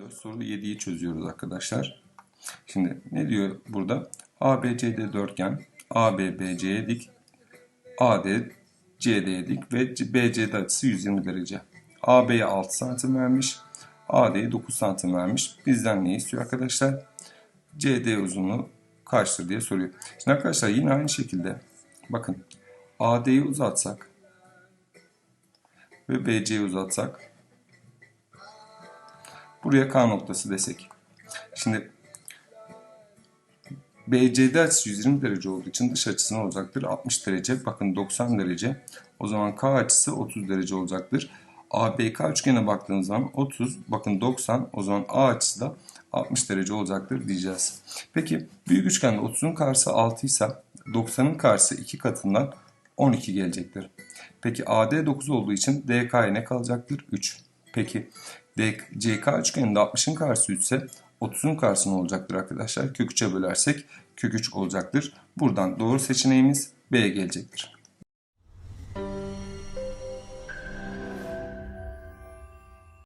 14 soru 7'yi çözüyoruz arkadaşlar. Şimdi ne diyor burada? ABCD dörtgen, ABBC'ye dik, AD CD'ye dik ve BCD açısı 120 derece. AB'ye 6 santim vermiş, AD'ye 9 santim vermiş. Bizden ne istiyor arkadaşlar? CD uzunluğu kaçtır diye soruyor. Şimdi arkadaşlar yine aynı şekilde bakın AD'yi uzatsak ve BC'yi uzatsak buraya K noktası desek. Şimdi BCD açısı 120 derece olduğu için dış açısı ne olacaktır? 60 derece. Bakın 90 derece. O zaman K açısı 30 derece olacaktır. ABK üçgene baktığınız zaman 30, bakın 90. O zaman A açısı da 60 derece olacaktır diyeceğiz. Peki büyük üçgende 30'un karşısı 6 ise 90'ın karşısı 2 katından 12 gelecektir. Peki AD 9 olduğu için DK'ya ne kalacaktır? 3. Peki CK üçgeninde 60'ın karşısı 3 ise 30'un karşısı olacaktır arkadaşlar? Kök 3'e bölersek kök 3 olacaktır. Buradan doğru seçeneğimiz B gelecektir.